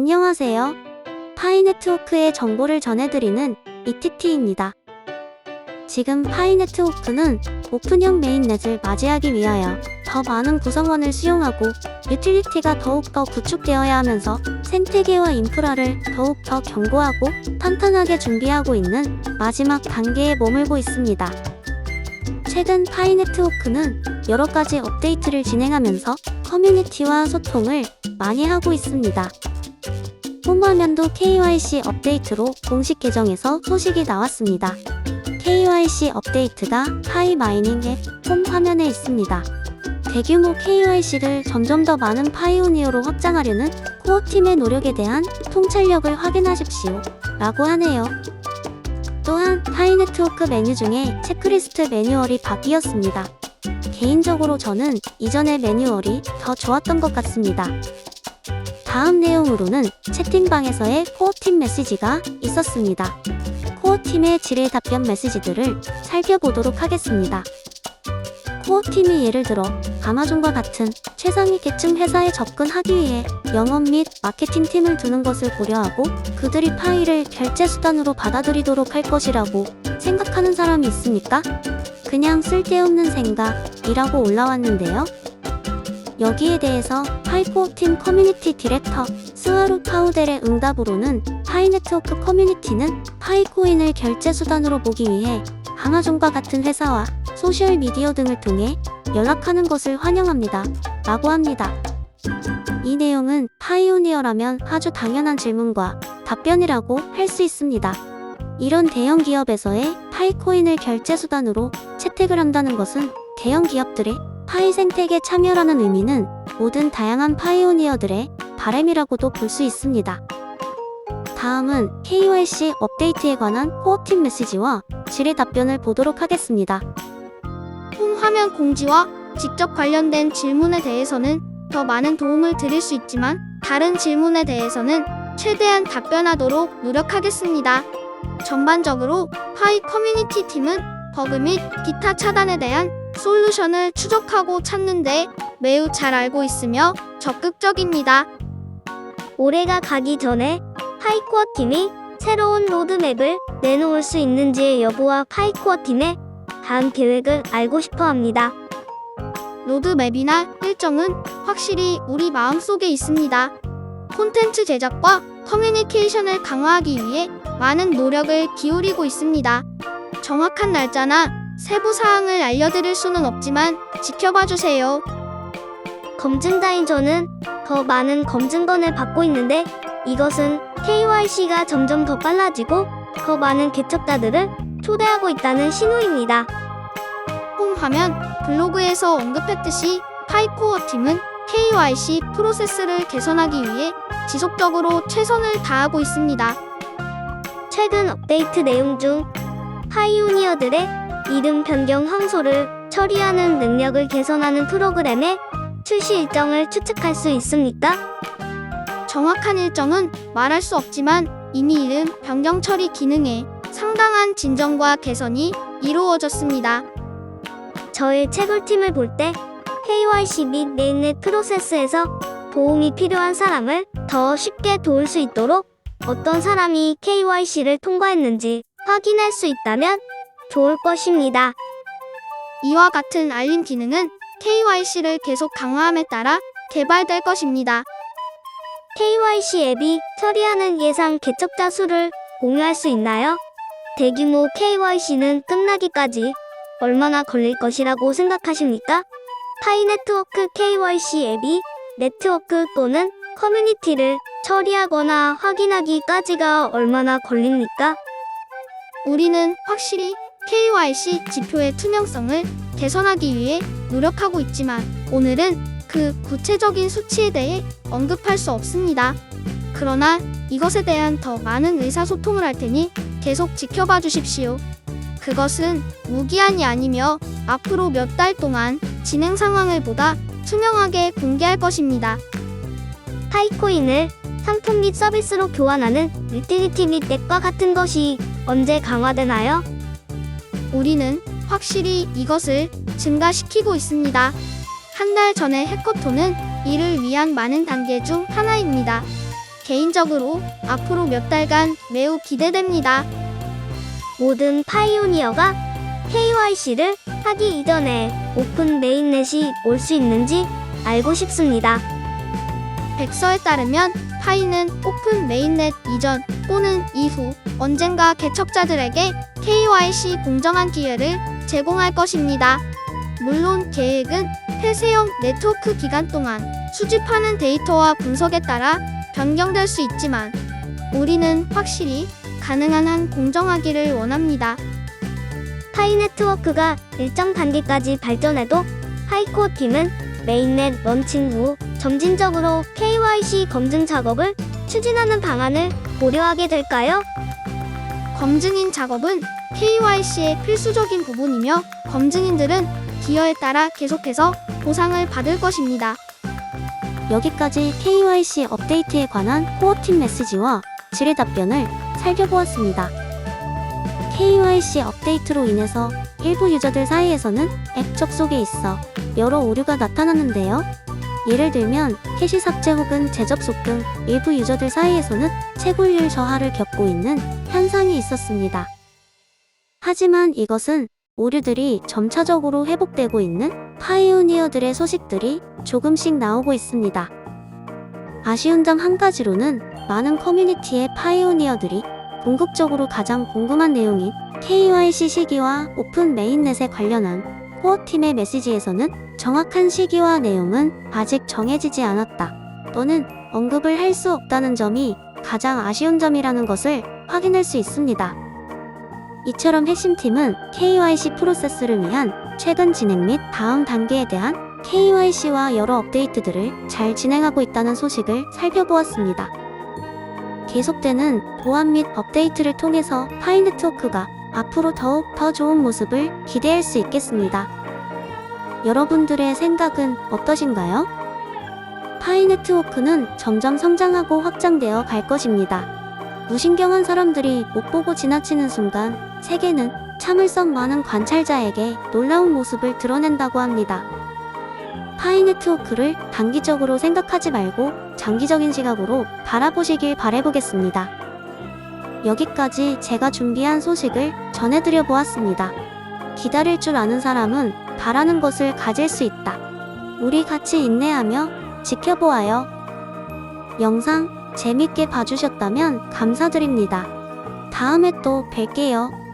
안녕하세요. 파이네트워크의 정보를 전해드리는 이티티입니다. 지금 파이네트워크는 오픈형 메인넷을 맞이하기 위하여 더 많은 구성원을 수용하고 유틸리티가 더욱더 구축되어야 하면서 생태계와 인프라를 더욱더 견고하고 탄탄하게 준비하고 있는 마지막 단계에 머물고 있습니다. 최근 파이네트워크는 여러 가지 업데이트를 진행하면서 커뮤니티와 소통을 많이 하고 있습니다. 홈화면도 KYC 업데이트로 공식 계정에서 소식이 나왔습니다. KYC 업데이트가 파이 마이닝의 홈 화면에 있습니다. 대규모 KYC를 점점 더 많은 파이오니어로 확장하려는 코어팀의 노력에 대한 통찰력을 확인하십시오. 라고 하네요. 또한 파이네트워크 메뉴 중에 체크리스트 매뉴얼이 바뀌었습니다. 개인적으로 저는 이전의 매뉴얼이 더 좋았던 것 같습니다. 다음 내용으로는 채팅방에서의 코어팀 메시지가 있었습니다. 코어팀의 질의 답변 메시지들을 살펴보도록 하겠습니다. 코어팀이 예를 들어 아마존과 같은 최상위 계층 회사에 접근하기 위해 영업 및 마케팅 팀을 두는 것을 고려하고 그들이 파일을 결제 수단으로 받아들이도록 할 것이라고 생각하는 사람이 있습니까? 그냥 쓸데없는 생각이라고 올라왔는데요. 여기에 대해서 파이코어팀 커뮤니티 디렉터 스와루 파우델의 응답으로는 파이네트워크 커뮤니티는 파이코인을 결제 수단으로 보기 위해 아마존과 같은 회사와 소셜 미디어 등을 통해 연락하는 것을 환영합니다. 라고 합니다. 이 내용은 파이오니어라면 아주 당연한 질문과 답변이라고 할 수 있습니다. 이런 대형 기업에서의 파이코인을 결제 수단으로 채택을 한다는 것은 대형 기업들의 파이 생태계 참여라는 의미는 모든 다양한 파이오니어들의 바램이라고도 볼 수 있습니다. 다음은 KYC 업데이트에 관한 코어팀 메시지와 질의 답변을 보도록 하겠습니다. 홈 화면 공지와 직접 관련된 질문에 대해서는 더 많은 도움을 드릴 수 있지만 다른 질문에 대해서는 최대한 답변하도록 노력하겠습니다. 전반적으로 파이 커뮤니티 팀은 버그 및 기타 차단에 대한 솔루션을 추적하고 찾는데 매우 잘 알고 있으며 적극적입니다. 올해가 가기 전에 파이코어 팀이 새로운 로드맵을 내놓을 수 있는지의 여부와 파이코어 팀의 다음 계획을 알고 싶어 합니다. 로드맵이나 일정은 확실히 우리 마음속에 있습니다. 콘텐츠 제작과 커뮤니케이션을 강화하기 위해 많은 노력을 기울이고 있습니다. 정확한 날짜나 세부 사항을 알려드릴 수는 없지만 지켜봐 주세요. 검증자인 저는 더 많은 검증건을 받고 있는데 이것은 KYC가 점점 더 빨라지고 더 많은 개척자들을 초대하고 있다는 신호입니다. 홈 화면 블로그에서 언급했듯이 파이코어 팀은 KYC 프로세스를 개선하기 위해 지속적으로 최선을 다하고 있습니다. 최근 업데이트 내용 중 파이오니어들의 이름 변경 항소를 처리하는 능력을 개선하는 프로그램의 출시 일정을 추측할 수 있습니까? 정확한 일정은 말할 수 없지만 이미 이름 변경 처리 기능에 상당한 진정과 개선이 이루어졌습니다. 저의 채굴팀을 볼 때 KYC 및 메인넷 프로세스에서 도움이 필요한 사람을 더 쉽게 도울 수 있도록 어떤 사람이 KYC를 통과했는지 확인할 수 있다면 좋을 것입니다. 이와 같은 알림 기능은 KYC를 계속 강화함에 따라 개발될 것입니다. KYC 앱이 처리하는 예상 개척자 수를 공유할 수 있나요? 대규모 KYC는 끝나기까지 얼마나 걸릴 것이라고 생각하십니까? 파이 네트워크 KYC 앱이 네트워크 또는 커뮤니티를 처리하거나 확인하기까지가 얼마나 걸립니까? 우리는 확실히 KYC 지표의 투명성을 개선하기 위해 노력하고 있지만 오늘은 그 구체적인 수치에 대해 언급할 수 없습니다. 그러나 이것에 대한 더 많은 의사소통을 할 테니 계속 지켜봐 주십시오. 그것은 무기한이 아니며 앞으로 몇 달 동안 진행 상황을 보다 투명하게 공개할 것입니다. 파이코인을 상품 및 서비스로 교환하는 유틸리티 및 앱과 같은 것이 언제 강화되나요? 우리는 확실히 이것을 증가시키고 있습니다. 한 달 전에 해커톤은 이를 위한 많은 단계 중 하나입니다. 개인적으로 앞으로 몇 달간 매우 기대됩니다. 모든 파이오니어가 KYC를 하기 이전에 오픈 메인넷이 올 수 있는지 알고 싶습니다. 백서에 따르면 파이는 오픈 메인넷 이전 또는 이후 언젠가 개척자들에게 KYC 공정한 기회를 제공할 것입니다. 물론 계획은 폐쇄형 네트워크 기간 동안 수집하는 데이터와 분석에 따라 변경될 수 있지만 우리는 확실히 가능한 한 공정하기를 원합니다. 파이 네트워크가 일정 단계까지 발전해도 파이코어 팀은 메인넷 런칭 후 점진적으로 KYC 검증 작업을 추진하는 방안을 고려하게 될까요? 검증인 작업은 KYC의 필수적인 부분이며 검증인들은 기여에 따라 계속해서 보상을 받을 것입니다. 여기까지 KYC 업데이트에 관한 코어팀 메시지와 질의 답변을 살펴보았습니다. KYC 업데이트로 인해서 일부 유저들 사이에서는 앱 접속에 있어 여러 오류가 나타났는데요. 예를 들면 캐시 삭제 혹은 재접속 등 일부 유저들 사이에서는 채굴률 저하를 겪고 있는 현상이 있었습니다. 하지만 이것은 오류들이 점차적으로 회복되고 있는 파이오니어들의 소식들이 조금씩 나오고 있습니다. 아쉬운 점 한 가지로는 많은 커뮤니티의 파이오니어들이 궁극적으로 가장 궁금한 내용인 KYC 시기와 오픈 메인넷에 관련한 코어팀의 메시지에서는 정확한 시기와 내용은 아직 정해지지 않았다. 또는 언급을 할 수 없다는 점이 가장 아쉬운 점이라는 것을 확인할 수 있습니다. 이처럼 핵심팀은 KYC 프로세스를 위한 최근 진행 및 다음 단계에 대한 KYC와 여러 업데이트들을 잘 진행하고 있다는 소식을 살펴보았습니다. 계속되는 보안 및 업데이트를 통해서 파이 네트워크가 앞으로 더욱 더 좋은 모습을 기대할 수 있겠습니다. 여러분들의 생각은 어떠신가요? 파이 네트워크는 점점 성장하고 확장되어 갈 것입니다. 무신경한 사람들이 못 보고 지나치는 순간 세계는 참을성 많은 관찰자에게 놀라운 모습을 드러낸다고 합니다. 파이 네트워크를 단기적으로 생각하지 말고 장기적인 시각으로 바라보시길 바래보겠습니다. 여기까지 제가 준비한 소식을 전해드려 보았습니다. 기다릴 줄 아는 사람은 바라는 것을 가질 수 있다. 우리 같이 인내하며 지켜보아요. 영상 재밌게 봐주셨다면 감사드립니다. 다음에 또 뵐게요.